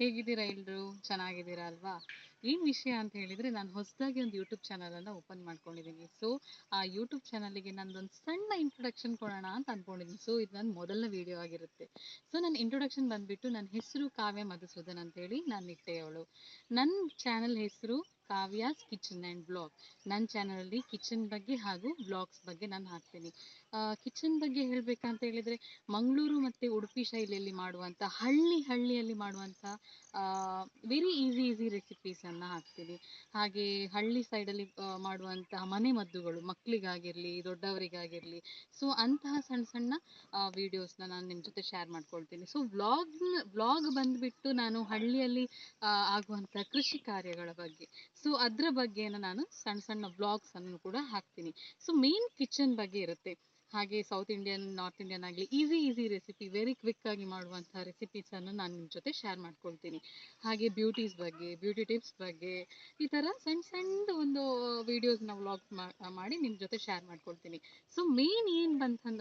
ಹೇಗಿದ್ದೀರಾ ಎಲ್ಲರೂ ಚೆನ್ನಾಗಿದ್ದೀರಾ ಅಲ್ವಾ? ಏನು ವಿಷಯ ಅಂತ ಹೇಳಿದರೆ ನಾನು ಹೊಸದಾಗಿ ಒಂದು ಯೂಟ್ಯೂಬ್ ಚಾನಲನ್ನು ಓಪನ್ ಮಾಡ್ಕೊಂಡಿದ್ದೀನಿ. ಸೊ ಆ ಯೂಟ್ಯೂಬ್ ಚಾನಲಿಗೆ ಒಂದು ಸಣ್ಣ ಇಂಟ್ರೊಡಕ್ಷನ್ ಕೊಡೋಣ ಅಂತ ಅಂದ್ಕೊಂಡಿದ್ದೀನಿ ಸೊ ಇದು ನನ್ನ ಮೊದಲನೇ ವಿಡಿಯೋ ಆಗಿರುತ್ತೆ. ಸೊ ನನ್ನ ಇಂಟ್ರೊಡಕ್ಷನ್ ಬಂದುಬಿಟ್ಟು ನನ್ನ ಹೆಸರು ಕಾವ್ಯ ಮಧುಸೂದನ್ ಅಂತೇಳಿ ನಾನು ನಿಟ್ಟೆಯವಳು ನನ್ನ ಚಾನಲ್ ಹೆಸರು ಕಾವ್ಯಾಸ್ ಕಿಚನ್ ಆ್ಯಂಡ್ ಬ್ಲಾಗ್. ನನ್ನ ಚಾನಲಲ್ಲಿ ಕಿಚನ್ ಬಗ್ಗೆ ಹಾಗೂ ಬ್ಲಾಗ್ಸ್ ಬಗ್ಗೆ ನಾನು ಹಾಕ್ತೀನಿ. ಕಿಚನ್ ಬಗ್ಗೆ ಹೇಳಬೇಕಂತ ಹೇಳಿದರೆ ಮಂಗಳೂರು ಮತ್ತು ಉಡುಪಿ ಶೈಲಿಯಲ್ಲಿ ಮಾಡುವಂಥ ಹಳ್ಳಿ ಹಳ್ಳಿಯಲ್ಲಿ ಮಾಡುವಂಥ ವೆರಿ ಈಸಿ ಈಸಿ ರೆಸಿಪೀಸನ್ನು ಹಾಕ್ತೀನಿ. ಹಾಗೆ ಹಳ್ಳಿ ಸೈಡಲ್ಲಿ ಮಾಡುವಂತಹ ಮನೆ ಮದ್ದುಗಳು ಮಕ್ಕಳಿಗಾಗಿರಲಿ ದೊಡ್ಡವರಿಗಾಗಿರಲಿ ಸೊ ಅಂತಹ ಸಣ್ಣ ಸಣ್ಣ ವೀಡಿಯೋಸ್ನ ನಾನು ನಿಮ್ಮ ಜೊತೆ ಶೇರ್ ಮಾಡ್ಕೊಳ್ತೀನಿ. ಸೊ ಬ್ಲಾಗ್ ಬ್ಲಾಗ್ ಬಂದುಬಿಟ್ಟು ನಾನು ಹಳ್ಳಿಯಲ್ಲಿ ಆಗುವಂಥ ಕೃಷಿ ಕಾರ್ಯಗಳ ಬಗ್ಗೆ. ಸೊ ಅದರ ಬಗ್ಗೆನ ನಾನು ಸಣ್ಣ ಸಣ್ಣ ವ್ಲಾಗ್ಸನ್ನು ಕೂಡ ಹಾಕ್ತೀನಿ. ಸೊ ಮೇನ್ ಕಿಚನ್ ಬಗ್ಗೆ ಇರುತ್ತೆ. ಹಾಗೆ ಸೌತ್ ಇಂಡಿಯನ್ ನಾರ್ತ್ ಇಂಡಿಯನ್ ಆಗಲಿ easy easy recipe very quick ಕ್ವಿಕ್ಕಾಗಿ recipes ರೆಸಿಪೀಸನ್ನು ನಾನು ನಿಮ್ಮ ಜೊತೆ ಶೇರ್ ಮಾಡ್ಕೊಳ್ತೀನಿ. ಹಾಗೆ ಬ್ಯೂಟೀಸ್ ಬಗ್ಗೆ ಬ್ಯೂಟಿ ಟಿಪ್ಸ್ ಬಗ್ಗೆ, ಈ ಥರ ಸಣ್ಣ ಸಣ್ಣ ಒಂದು ವೀಡಿಯೋಸ್ನ ವ್ಲಾಗ್ ಮಾಡಿ ನಿಮ್ಮ ಜೊತೆ ಶೇರ್ ಮಾಡ್ಕೊಳ್ತೀನಿ. ಸೊ ಮೇನ್ ಏನು ಬಂತಂದ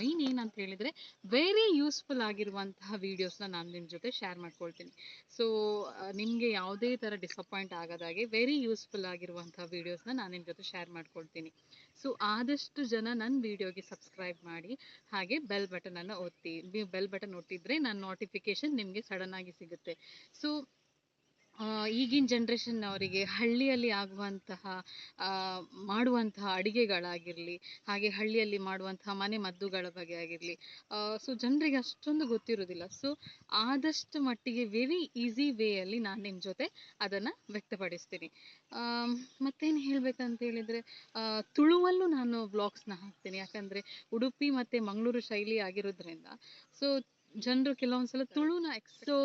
ಮೇನ್ ಏನಂತ ಹೇಳಿದರೆ ವೆರಿ ಯೂಸ್ಫುಲ್ ಆಗಿರುವಂತಹ ವೀಡಿಯೋಸ್ನ ನಾನು ನಿಮ್ಮ ಜೊತೆ ಶೇರ್ ಮಾಡ್ಕೊಳ್ತೀನಿ. ಸೊ ನಿಮಗೆ ಯಾವುದೇ ಥರ ಡಿಸಪಾಯಿಂಟ್ ಆಗದಾಗೆ ವೆರಿ ಯೂಸ್ಫುಲ್ ಆಗಿರುವಂತಹ ವೀಡಿಯೋಸ್ನ ನಾನು ನಿಮ್ಮ ಜೊತೆ ಶೇರ್ ಮಾಡ್ಕೊಳ್ತೀನಿ. ಸೊ ಆದಷ್ಟು ಜನ ನನ್ನ ವಿಡಿಯೋಗೆ ಸಬ್ಸ್ಕ್ರೈಬ್ ಮಾಡಿ, ಹಾಗೆ ಬೆಲ್ ಬಟನನ್ನು ಒತ್ತಿ, ನೀವು ಬೆಲ್ ಬಟನ್ ಒತ್ತಿದ್ರೆ ನನ್ನ ನೋಟಿಫಿಕೇಶನ್ ನಿಮಗೆ ಸಡನ್ನಾಗಿ ಸಿಗುತ್ತೆ. ಸೊ ಈಗಿನ ಜನ್ರೇಷನ್ನವರಿಗೆ ಹಳ್ಳಿಯಲ್ಲಿ ಆಗುವಂತಹ ಮಾಡುವಂತಹ ಅಡಿಗೆಗಳಾಗಿರಲಿ, ಹಾಗೆ ಹಳ್ಳಿಯಲ್ಲಿ ಮಾಡುವಂತಹ ಮನೆ ಮದ್ದುಗಳ ಬಗ್ಗೆ ಆಗಿರಲಿ ಸೊ ಜನರಿಗೆ ಅಷ್ಟೊಂದು ಗೊತ್ತಿರೋದಿಲ್ಲ. ಸೊ ಆದಷ್ಟು ಮಟ್ಟಿಗೆ ವೆರಿ ಈಸಿ ವೇಯಲ್ಲಿ ನಾನು ನಿಮ್ಮ ಜೊತೆ ಅದನ್ನು ವ್ಯಕ್ತಪಡಿಸ್ತೀನಿ. ಮತ್ತೇನು ಹೇಳಬೇಕಂತ ಹೇಳಿದರೆ ತುಳುವಲ್ಲೂ ನಾನು ವ್ಲಾಗ್ಸ್ನ ಹಾಕ್ತೀನಿ. ಯಾಕಂದರೆ ಉಡುಪಿ ಮತ್ತು ಮಂಗಳೂರು ಶೈಲಿ ಆಗಿರೋದ್ರಿಂದ. ಸೊ ಜನರು ಕೆಲವೊಂದ್ಸಲ ತುಳುನ ಸೊ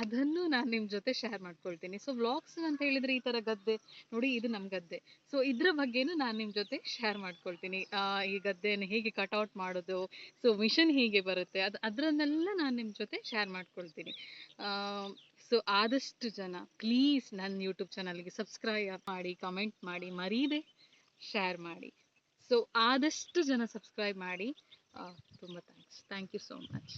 ಅದನ್ನು ನಾನು ನಿಮ್ಮ ಜೊತೆ ಶೇರ್ ಮಾಡ್ಕೊಳ್ತೀನಿ. ಸೊ ವ್ಲಾಗ್ಸ್ ಅಂತ ಹೇಳಿದರೆ ಈ ಥರ ಗದ್ದೆ. ನೋಡಿ, ಇದು ನಮ್ಮ ಗದ್ದೆ. ಸೊ ಇದ್ರ ಬಗ್ಗೆನೂ ನಾನು ನಿಮ್ಮ ಜೊತೆ ಶೇರ್ ಮಾಡ್ಕೊಳ್ತೀನಿ. ಈ ಗದ್ದೆಯನ್ನು ಹೇಗೆ ಕಟ್ಔಟ್ ಮಾಡೋದು ಸೊ ಮಿಷನ್ ಹೇಗೆ ಬರುತ್ತೆ, ಅದು, ಅದರನ್ನೆಲ್ಲ ನಾನು ನಿಮ್ಮ ಜೊತೆ ಶೇರ್ ಮಾಡ್ಕೊಳ್ತೀನಿ. ಸೊ ಆದಷ್ಟು ಜನ ಪ್ಲೀಸ್ ನನ್ನ ಯೂಟ್ಯೂಬ್ ಚಾನಲ್ಗೆ ಸಬ್ಸ್ಕ್ರೈಬ್ ಮಾಡಿ ಕಮೆಂಟ್ ಮಾಡಿ, ಮರೀದೆ ಶೇರ್ ಮಾಡಿ. ಸೊ ಆದಷ್ಟು ಜನ ಸಬ್ಸ್ಕ್ರೈಬ್ ಮಾಡಿ. ತುಂಬ thanks thank you so much